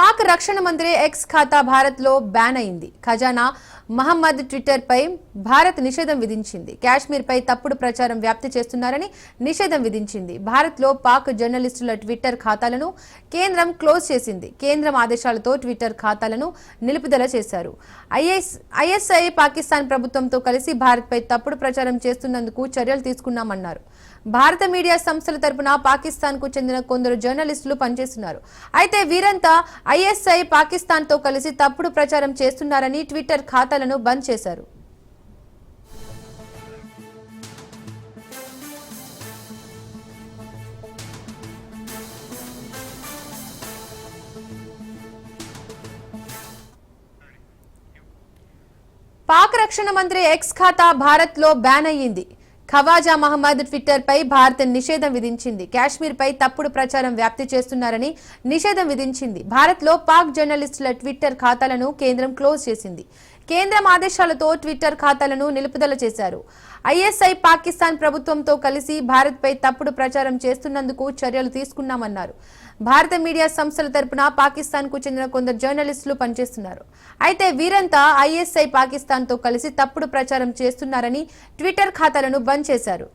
పాక్ రక్షణ మంత్రి ఎక్స్ ఖాతా భారత్లో బ్యాన్ అయింది. ఖజానా మహమ్మద్ ట్విట్టర్ పై భారత్ నిషేధం విధించింది. కాశ్మీర్ పై తప్పుడు ప్రచారం వ్యాప్తి చేస్తున్నారని నిషేధం విధించింది. భారత్లో పాక్ జర్నలిస్టుల ట్విట్టర్ ఖాతాలను కేంద్రం క్లోజ్ చేసింది. కేంద్రం ఆదేశాలతో ట్విట్టర్ ఖాతాలను నిలుపుదల చేశారు. ఐఎస్ ఐఎస్ఐ పాకిస్తాన్ ప్రభుత్వంతో కలిసి భారత్పై తప్పుడు ప్రచారం చేస్తున్నందుకు చర్యలు తీసుకున్నామన్నారు. భారత మీడియా సంస్థల తరపున పాకిస్తాన్కు చెందిన కొందరు జర్నలిస్టులు పనిచేస్తున్నారు. అయితే వీరంతా ఐఎస్ఐ పాకిస్తాన్తో కలిసి తప్పుడు ప్రచారం చేస్తున్నారని ట్విట్టర్ ఖాతాలను బంద్ చేశారు. పాక్ రక్షణ మంత్రి ఎక్స్ ఖాతా భారత్లో బ్యాన్ అయ్యింది. ఖవాజా మహమ్మద్ ట్విట్టర్ పై భారత్ నిషేధం విధించింది. కాశ్మీర్ పై తప్పుడు ప్రచారం వ్యాప్తి చేస్తున్నారని నిషేధం విధించింది. భారత్లో పాక్ జర్నలిస్టుల ట్విట్టర్ ఖాతాలను కేంద్రం క్లోజ్ చేసింది. కేంద్రం ఆదేశాలతో ట్విట్టర్ ఖాతాలను నిలుపుదల చేశారు. ఐఎస్ఐ పాకిస్తాన్ ప్రభుత్వంతో కలిసి భారత్పై తప్పుడు ప్రచారం చేస్తున్నందుకు చర్యలు తీసుకున్నామన్నారు. భారత మీడియా సంస్థల తరపున పాకిస్తాన్కు చెందిన కొందరు జర్నలిస్టులు పనిచేస్తున్నారు. అయితే వీరంతా ఐఎస్ఐ పాకిస్తాన్తో కలిసి తప్పుడు ప్రచారం చేస్తున్నారని ట్విట్టర్ ఖాతాలను బంద్ చేశారు.